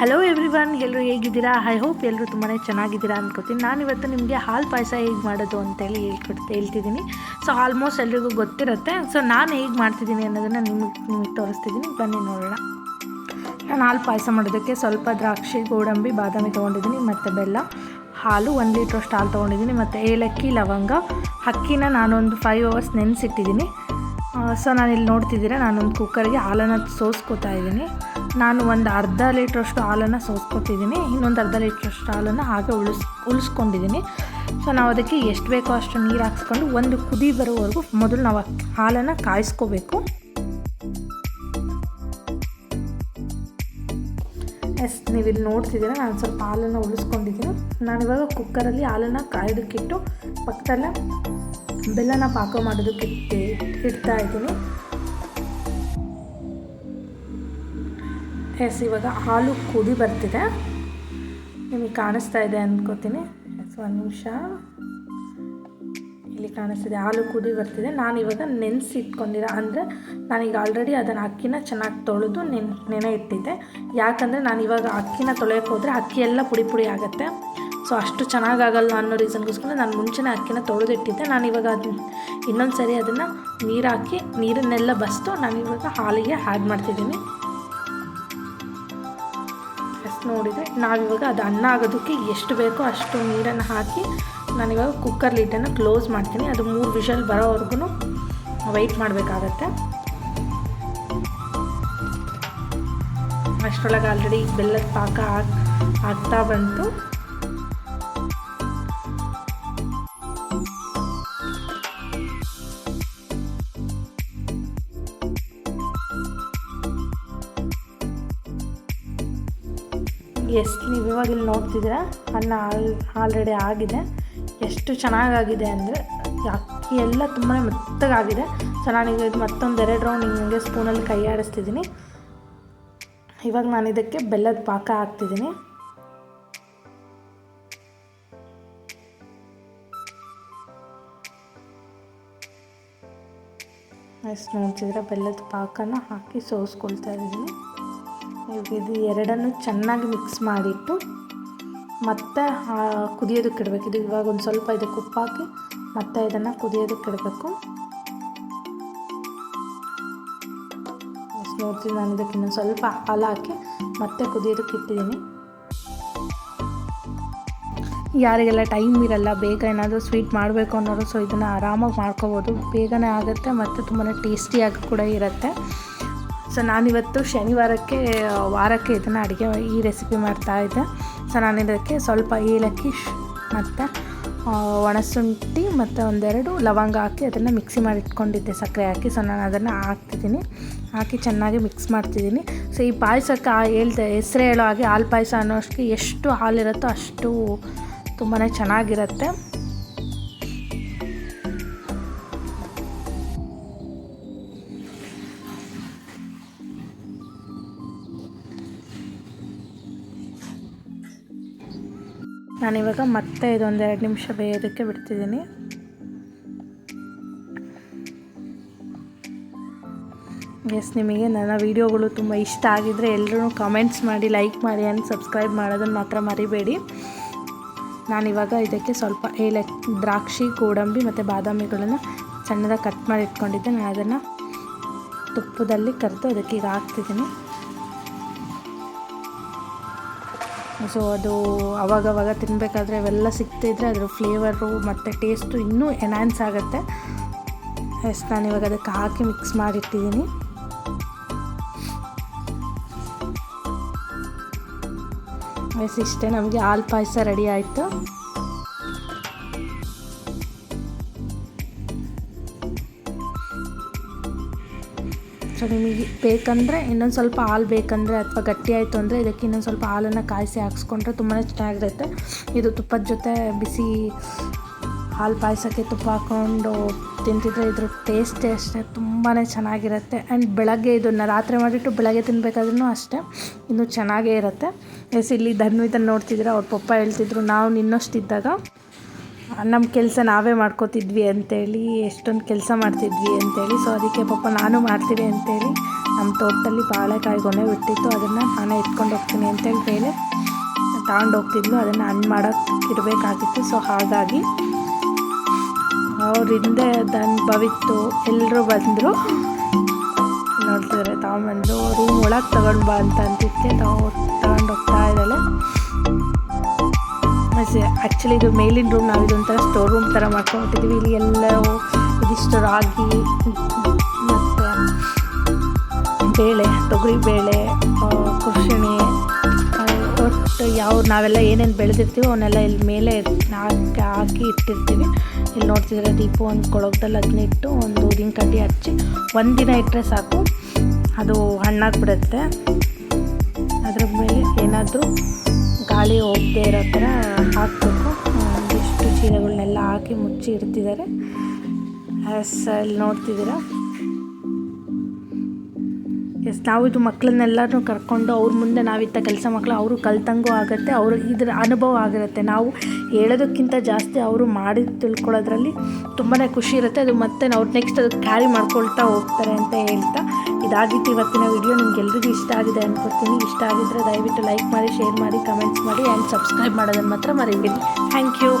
Hello everyone ಎಲ್ಲರೂ ಹೇಗಿದ್ದೀರಾ? I hope ಎಲ್ಲರೂ ತುಂಬಾ ಚೆನ್ನಾಗಿದ್ದೀರಾ ಅಂದ್ಕೋತೀನಿ ನಾನಿವತ್ತು ನಿಮಗೆ ಹಾಲು ಪಾಯಸ ಹೇಗೆ ಮಾಡೋದು ಅಂತೇಳಿ ಹೇಳ್ಕೊಡ್ತಾ ಹೇಳ್ತಿದ್ದೀನಿ. ಸೊ ಆಲ್ಮೋಸ್ಟ್ ಎಲ್ರಿಗೂ ಗೊತ್ತಿರುತ್ತೆ. ಸೊ ನಾನು ಹೇಗೆ ಮಾಡ್ತಿದ್ದೀನಿ ಅನ್ನೋದನ್ನು ನಿಮಗೆ ನಿಮಗೆ ತೋರಿಸ್ತಿದ್ದೀನಿ. ಬನ್ನಿ ನೋಡೋಣ. ನಾನು ಹಾಲು ಪಾಯಸ ಮಾಡೋದಕ್ಕೆ ಸ್ವಲ್ಪ ದ್ರಾಕ್ಷಿ, ಗೋಡಂಬಿ, ಬಾದಾಮಿ ತೊಗೊಂಡಿದ್ದೀನಿ, ಮತ್ತು ಬೆಲ್ಲ. ಹಾಲು ಒಂದು ಲೀಟ್ರಷ್ಟು ಹಾಲು ತೊಗೊಂಡಿದ್ದೀನಿ, ಮತ್ತು ಏಲಕ್ಕಿ, ಲವಂಗ. ಅಕ್ಕಿನ ನಾನೊಂದು ಫೈವ್ ಅವರ್ಸ್ ನೆನೆಸಿಟ್ಟಿದ್ದೀನಿ. ಸೊ ನಾನಿಲ್ಲಿ ನೋಡ್ತಿದ್ದೀರಾ? ನಾನೊಂದು ಕುಕ್ಕರ್ಗೆ ಹಾಲನ್ನು ಸೋಸ್ಕೋತಾ ಇದ್ದೀನಿ. ನಾನು ಒಂದು ಅರ್ಧ ಲೀಟ್ರಷ್ಟು ಹಾಲನ್ನು ಸೋಸ್ಕೊತಿದ್ದೀನಿ, ಇನ್ನೊಂದು ಅರ್ಧ ಲೀಟ್ರಷ್ಟು ಹಾಲನ್ನು ಹಾಗೆ ಉಳಿಸ್, ಉಳಿಸ್ಕೊಂಡಿದ್ದೀನಿ. ಸೊ ನಾವು ಅದಕ್ಕೆ ಎಷ್ಟು ಬೇಕೋ ಅಷ್ಟು ನೀರು ಹಾಕ್ಸ್ಕೊಂಡು ಒಂದು ಕುದಿ ಬರೋವರೆಗೂ ಮೊದಲು ನಾವು ಹಾಲನ್ನು ಕಾಯಿಸ್ಕೋಬೇಕು. ಎಸ್ ನೀವು ಇಲ್ಲಿ ನೋಡ್ತಿದ್ದೀರಾ, ನಾನು ಸ್ವಲ್ಪ ಹಾಲನ್ನು ಉಳಿಸ್ಕೊಂಡಿದ್ದೀನಿ. ನಾನಿವಾಗ ಕುಕ್ಕರಲ್ಲಿ ಹಾಲನ್ನು ಕಾಯ್ದಕ್ಕಿಟ್ಟು ಪಕ್ಕದಲ್ಲೇ ಬೆಲ್ಲನ ಪಾಕ ಮಾಡೋದಕ್ಕೆ ಇಡ್ತಾ ಇದ್ದೀನಿ. ಎಸ್ ಇವಾಗ ಹಾಲು ಕುದಿ ಬರ್ತಿದೆ. ನಿಮಗೆ ಕಾಣಿಸ್ತಾ ಇದೆ ಅಂದ್ಕೋತೀನಿ ಎಸ್ ಒಂದು ನಿಮಿಷ. ಇಲ್ಲಿ ಕಾಣಿಸ್ತಿದೆ, ಹಾಲು ಕುದಿ ಬರ್ತಿದೆ. ನಾನು ಇವಾಗ ನೆನೆಸಿ ಇಟ್ಕೊಂಡಿರ ಅಂದರೆ ನಾನೀಗ ಆಲ್ರೆಡಿ ಅದನ್ನು ಅಕ್ಕಿನ ಚೆನ್ನಾಗಿ ತೊಳೆದು ನೆನ್ ನೆನೆ ಇಟ್ಟಿದ್ದೆ ಯಾಕಂದರೆ ನಾನು ಇವಾಗ ಅಕ್ಕಿನ ತೊಳೆಯೋಕೆ ಹೋದರೆ ಅಕ್ಕಿ ಎಲ್ಲ ಪುಡಿ ಪುಡಿ ಆಗುತ್ತೆ. ಸೊ ಅಷ್ಟು ಚೆನ್ನಾಗಾಗಲ್ಲ ಅನ್ನೋ ರೀಸನ್ಗೋಸ್ಕರ ನಾನು ಮುಂಚೆನೇ ಅಕ್ಕಿನ ತೊಳೆದಿಟ್ಟಿದ್ದೆ. ನಾನು ಇವಾಗ ಅದನ್ನ ಇನ್ನೊಂದು ಸರಿ ಅದನ್ನು ನೀರು ಹಾಕಿ ನೀರನ್ನೆಲ್ಲ ಬಸ್ತು ನಾನು ಇವಾಗ ಹಾಲಿಗೆ ಆ್ಯಡ್ ಮಾಡ್ತಿದ್ದೀನಿ. ನೋಡಿದರೆ ನಾವಿವಾಗ ಅದು ಅನ್ನ ಆಗೋದಕ್ಕೆ ಎಷ್ಟು ಬೇಕೋ ಅಷ್ಟು ನೀರನ್ನು ಹಾಕಿ ನಾನಿವಾಗ ಕುಕ್ಕರ್ ಲೀಟನ್ನು ಕ್ಲೋಸ್ ಮಾಡ್ತೀನಿ. ಅದು ಮೂರು ವಿಷಲ್ ಬರೋವರೆಗೂ ವೆಯ್ಟ್ ಮಾಡಬೇಕಾಗತ್ತೆ. ಅಷ್ಟರೊಳಗೆ ಆಲ್ರೆಡಿ ಬೆಲ್ಲದ ಪಾಕ ಆಗ್ ಆಗ್ತಾ ಬಂತು. ಎಸ್ ನೀವು ಇವಾಗ ಇಲ್ಲಿ ನೋಡ್ತಿದ್ದೀರಾ? ಅನ್ನ ಆಲ್, ಆಲ್ರೆಡಿ ಆಗಿದೆ. ಎಷ್ಟು ಚೆನ್ನಾಗಾಗಿದೆ ಅಂದರೆ, ಅಕ್ಕಿ ಎಲ್ಲ ತುಂಬಾ ಮೆತ್ತಗಾಗಿದೆ. ಸೊ ನಾನೀಗ ಇದು ಮತ್ತೊಂದು ಎರಡು ರೌಂಡ್ ಹಿಂಗೆ ಸ್ಪೂನಲ್ಲಿ ಕೈ ಆಡಿಸ್ತಿದ್ದೀನಿ ಇವಾಗ ನಾನು ಇದಕ್ಕೆ ಬೆಲ್ಲದ ಪಾಕ ಹಾಕ್ತಿದ್ದೀನಿ. ಎಷ್ಟು ನೋಡ್ತಿದ್ರೆ ಬೆಲ್ಲದ ಪಾಕನ ಹಾಕಿ ಸೋಸ್ಕೊಳ್ತಾ ಇದ್ದೀನಿ. ಇದು ಎರಡನ್ನು ಚೆನ್ನಾಗಿ ಮಿಕ್ಸ್ ಮಾಡಿಟ್ಟು ಮತ್ತೆ ಕುದಿಯೋದಕ್ಕೆ ಇಡಬೇಕು. ಇದು ಇವಾಗ ಒಂದು ಸ್ವಲ್ಪ ಇದಕ್ಕೆ ಉಪ್ಪು ಹಾಕಿ ಮತ್ತೆ ಇದನ್ನು ಕುದಿಯೋದಕ್ಕೆ ಇಡಬೇಕು. ನೋಡ್ತೀನಿ ನಾನು ಇದಕ್ಕೆ ಇನ್ನೊಂದು ಸ್ವಲ್ಪ ಹಾಲು ಹಾಕಿ ಮತ್ತೆ ಕುದಿಯೋದಕ್ಕೆ ಇಟ್ಟಿದ್ದೀನಿ. ಯಾರಿಗೆಲ್ಲ ಟೈಮ್ ಇರಲ್ಲ, ಬೇಗ ಏನಾದರೂ ಸ್ವೀಟ್ ಮಾಡಬೇಕು ಅನ್ನೋರು ಸೊ ಇದನ್ನು ಆರಾಮಾಗಿ ಮಾಡ್ಕೋಬೋದು. ಬೇಗನೆ ಆಗುತ್ತೆ ಮತ್ತು ತುಂಬಾ ಟೇಸ್ಟಿಯಾಗಿ ಕೂಡ ಇರುತ್ತೆ. ಸೊ ನಾನಿವತ್ತು ಶನಿವಾರಕ್ಕೆ ವಾರಕ್ಕೆ ಇದನ್ನು ಅಡುಗೆ ಈ ರೆಸಿಪಿ ಮಾಡ್ತಾಯಿದ್ದೆ ಸೊ ನಾನು ಇದಕ್ಕೆ ಸ್ವಲ್ಪ ಏಲಕ್ಕಿ ಮತ್ತು ಒಣಶುಂಠಿ ಮತ್ತು ಒಂದೆರಡು ಲವಂಗ ಹಾಕಿ ಅದನ್ನು ಮಿಕ್ಸಿ ಮಾಡಿ ಇಟ್ಕೊಂಡಿದ್ದೆ ಸಕ್ಕರೆ ಹಾಕಿ. ಸೊ ನಾನು ಅದನ್ನು ಹಾಕ್ತಿದ್ದೀನಿ. ಹಾಕಿ ಚೆನ್ನಾಗಿ ಮಿಕ್ಸ್ ಮಾಡ್ತಿದ್ದೀನಿ. ಸೊ ಈ ಪಾಯಸಕ್ಕೆ ಹೇಳ್ದೆ, ಹೆಸರು ಹೇಳೋ ಹಾಗೆ ಹಾಲು ಪಾಯಸ ಅನ್ನೋಷ್ಟಕ್ಕೆ ಎಷ್ಟು ಹಾಲಿರುತ್ತೋ ಅಷ್ಟು ತುಂಬಾ ಚೆನ್ನಾಗಿರುತ್ತೆ. ನಾನಿವಾಗ ಮತ್ತೆ ಇದೊಂದು ಎರಡು ನಿಮಿಷ ಬೇಯೋದಕ್ಕೆ ಬಿಡ್ತಿದ್ದೀನಿ. ಎಸ್ ನಿಮಗೆ ನನ್ನ ವೀಡಿಯೋಗಳು ತುಂಬ ಇಷ್ಟ ಆಗಿದ್ದರೆ ಎಲ್ಲರೂ ಕಮೆಂಟ್ಸ್ ಮಾಡಿ ಲೈಕ್ ಮಾಡಿ ಆ್ಯಂಡ್ ಸಬ್ಸ್ಕ್ರೈಬ್ ಮಾಡೋದನ್ನು ಮಾತ್ರ ಮರಿಬೇಡಿ. ನಾನಿವಾಗ ಇದಕ್ಕೆ ಸ್ವಲ್ಪ ಏಲಕ್ಕಿ ದ್ರಾಕ್ಷಿ, ಗೋಡಂಬಿ ಮತ್ತು ಬಾದಾಮಿಗಳನ್ನು ಸಣ್ಣದಾಗಿ ಕಟ್ ಮಾಡಿ ಇಟ್ಕೊಂಡಿದ್ದೆ. ನಾನು ಅದನ್ನು ತುಪ್ಪದಲ್ಲಿ ಕರೆದು ಅದಕ್ಕೆ ಈಗ ಹಾಕ್ತಿದ್ದೀನಿ. ಸೊ ಅದು ಅವಾಗವಾಗ ತಿನ್ನಬೇಕಾದ್ರೆ ಅವೆಲ್ಲ ಸಿಗ್ತಿದ್ರೆ ಅದ್ರ ಫ್ಲೇವರು ಮತ್ತು ಟೇಸ್ಟು ಇನ್ನೂ ಎನ್ಹಾನ್ಸ್ ಆಗುತ್ತೆ. ಎಸ್ ನಾನು ಇವಾಗ ಅದಕ್ಕೆ ಹಾಕಿ ಮಿಕ್ಸ್ ಮಾಡಿಟ್ಟಿದ್ದೀನಿ ಎಸ್ ಇಷ್ಟೇ ನಮಗೆ ಹಾಲು ಪಾಯಸ ರೆಡಿ ಆಯಿತು. ಸೊ ನಿಮಗೆ ಬೇಕಂದರೆ ಇನ್ನೊಂದು ಸ್ವಲ್ಪ ಹಾಲು ಬೇಕಂದರೆ ಅಥವಾ ಗಟ್ಟಿ ಆಯಿತು ಅಂದರೆ ಇದಕ್ಕೆ ಇನ್ನೊಂದು ಸ್ವಲ್ಪ ಹಾಲನ್ನು ಕಾಯಿಸಿ ಹಾಕ್ಸ್ಕೊಂಡ್ರೆ ತುಂಬಾ ಚೆನ್ನಾಗಿರುತ್ತೆ. ಇದು ತುಪ್ಪದ ಜೊತೆ ಬಿಸಿ ಹಾಲು ಪಾಯಸಕ್ಕೆ ತುಪ್ಪ ಹಾಕ್ಕೊಂಡು ತಿಂತಿದ್ರೆ ಇದ್ರ ಟೇಸ್ಟೇ ಅಷ್ಟೇ ತುಂಬಾ ಚೆನ್ನಾಗಿರುತ್ತೆ. ಆ್ಯಂಡ್ ಬೆಳಗ್ಗೆ ಇದನ್ನು ರಾತ್ರಿ ಮಾಡಿಟ್ಟು ಬೆಳಗ್ಗೆ ತಿನ್ನಬೇಕಾದ್ರೂ ಅಷ್ಟೇ ಇನ್ನೂ ಚೆನ್ನಾಗೇ ಇರುತ್ತೆ. ಎಸ್ ಇಲ್ಲಿ ಧನ್ವಿತನ ನೋಡ್ತಿದ್ರೆ ಅವ್ರ ಪಪ್ಪ ಹೇಳ್ತಿದ್ರು, ನಾವು ನಿನ್ನಷ್ಟಿದ್ದಾಗ ನಮ್ಮ ಕೆಲಸ ನಾವೇ ಮಾಡ್ಕೋತಿದ್ವಿ ಅಂತೇಳಿ, ಎಷ್ಟೊಂದು ಕೆಲಸ ಮಾಡ್ತಿದ್ವಿ ಅಂತೇಳಿ. ಸೊ ಅದಕ್ಕೆ ಪಾಪ ನಾನು ಮಾಡ್ತೀನಿ ಅಂತೇಳಿ ನಮ್ಮ ತೋಟದಲ್ಲಿ ಬಾಳೆಕಾಯಿ ಗೊನೆ ಬಿಟ್ಟಿತ್ತು. ಅದನ್ನು ನಾನೇ ಎತ್ಕೊಂಡು ಹೋಗ್ತೀನಿ ಅಂತೇಳಿ ಮೇಲೆ ತಗೊಂಡು ಹೋಗ್ತಿದ್ಲು. ಅದನ್ನು ಹಣ್ಣು ಮಾಡೋಕ್ಕೆ ಇಡಬೇಕಾಗಿತ್ತು. ಸೊ ಹಾಗಾಗಿ ಅವ್ರ ಹಿಂದೆ ದನ್ ಭವಿತ್ತು. ಎಲ್ಲರೂ ಬಂದರು. ನೋಡ್ತಿದ್ದಾರೆ ತಗೊಂಬಂದು ರೂಮ್ ಒಳಗೆ ತಗೊಂಡು ಬಾ ಅಂತ ಅಂತಿದ್ದೆ. ತಗೊ ಆ್ಯಕ್ಚುಲಿ ಇದು ಮೇಲಿನ ರೂಮ್ ನಾವು ಇದೊಂಥರ ಸ್ಟೋರ್ ರೂಮ್ ಥರ ಮಾಡ್ಕೊಂಡ್ಬಿಟ್ಟಿದ್ವಿ ಇಲ್ಲಿ ಎಲ್ಲ ಇದಿಷ್ಟು ರಾಗಿ, ಮತ್ತು ಬೇಳೆ, ತೊಗರಿ ಬೇಳೆ ಕೃಷಿಣಿ ಒಟ್ಟು ಯಾವ ನಾವೆಲ್ಲ ಏನೇನು ಬೆಳೆದಿರ್ತೀವೋ ಅವನ್ನೆಲ್ಲ ಇಲ್ಲಿ ಮೇಲೆ ಹಾಕಿ ಹಾಕಿ ಇಟ್ಟಿರ್ತೀವಿ. ಇಲ್ಲಿ ನೋಡ್ತಿದ್ರೆ ದೀಪ ಒಂದು ಕೊಳಗದಲ್ಲಿ ಅದನ್ನಿಟ್ಟು ಒಂದು ಊದಿನ ಕಡ್ಡಿ ಹಚ್ಚಿ ಒಂದಿನ ಇಟ್ಟರೆ ಸಾಕು. ಅದು ಹಣ್ಣಾಗ್ಬಿಡುತ್ತೆ. ಅದ್ರ ಮೇಲೆ ಏನಾದರೂ ಗಾಳಿ ಹೋಗದೆ ಇರೋ ಥರ ಹಾಕಬೇಕು. ಒಂದಿಷ್ಟು ಚೀಲಗಳನ್ನೆಲ್ಲ ಹಾಕಿ ಮುಚ್ಚಿ ಇಡ್ತಿದ್ದಾರೆ ಎಸ್ ಇಲ್ಲಿ ನೋಡ್ತಿದ್ದೀರಾ? ಎಸ್, ನಾವು ಇದು ಮಕ್ಕಳನ್ನೆಲ್ಲರೂ ಕರ್ಕೊಂಡು ಅವ್ರ ಮುಂದೆ ನಾವಿತ್ತ ಕೆಲಸ ಮಕ್ಕಳು ಅವರು ಕಲ್ತಂಗೂ ಆಗುತ್ತೆ, ಅವರು ಇದರ ಅನುಭವ ಆಗಿರುತ್ತೆ. ನಾವು ಹೇಳೋದಕ್ಕಿಂತ ಜಾಸ್ತಿ ಅವರು ಮಾಡಿ ತಿಳ್ಕೊಳ್ಳೋದ್ರಲ್ಲಿ ತುಂಬಾ ಖುಷಿ ಇರುತ್ತೆ. ಅದು ಮತ್ತೆ ನಾವು ನೆಕ್ಸ್ಟ್ ಅದು ಕ್ಯಾರಿ ಮಾಡ್ಕೊಳ್ತಾ ಹೋಗ್ತಾರೆ ಅಂತ ಹೇಳ್ತಾ ಇದಾಗಿತ್ತು ಇವತ್ತಿನ ವಿಡಿಯೋ ನಿಮ್ಗೆಲ್ರಿಗೂ ಇಷ್ಟ ಆಗಿದೆ ಅನ್ಕೋತೀನಿ ಇಷ್ಟ ಆಗಿದ್ದರೆ ದಯವಿಟ್ಟು ಲೈಕ್ ಮಾಡಿ ಶೇರ್ ಮಾಡಿ ಕಮೆಂಟ್ಸ್ ಮಾಡಿ ಆ್ಯಂಡ್ ಸಬ್ಸ್ಕ್ರೈಬ್ ಮಾಡೋದನ್ನು ಮಾತ್ರ ಮರಿಬೇಡಿ. Thank you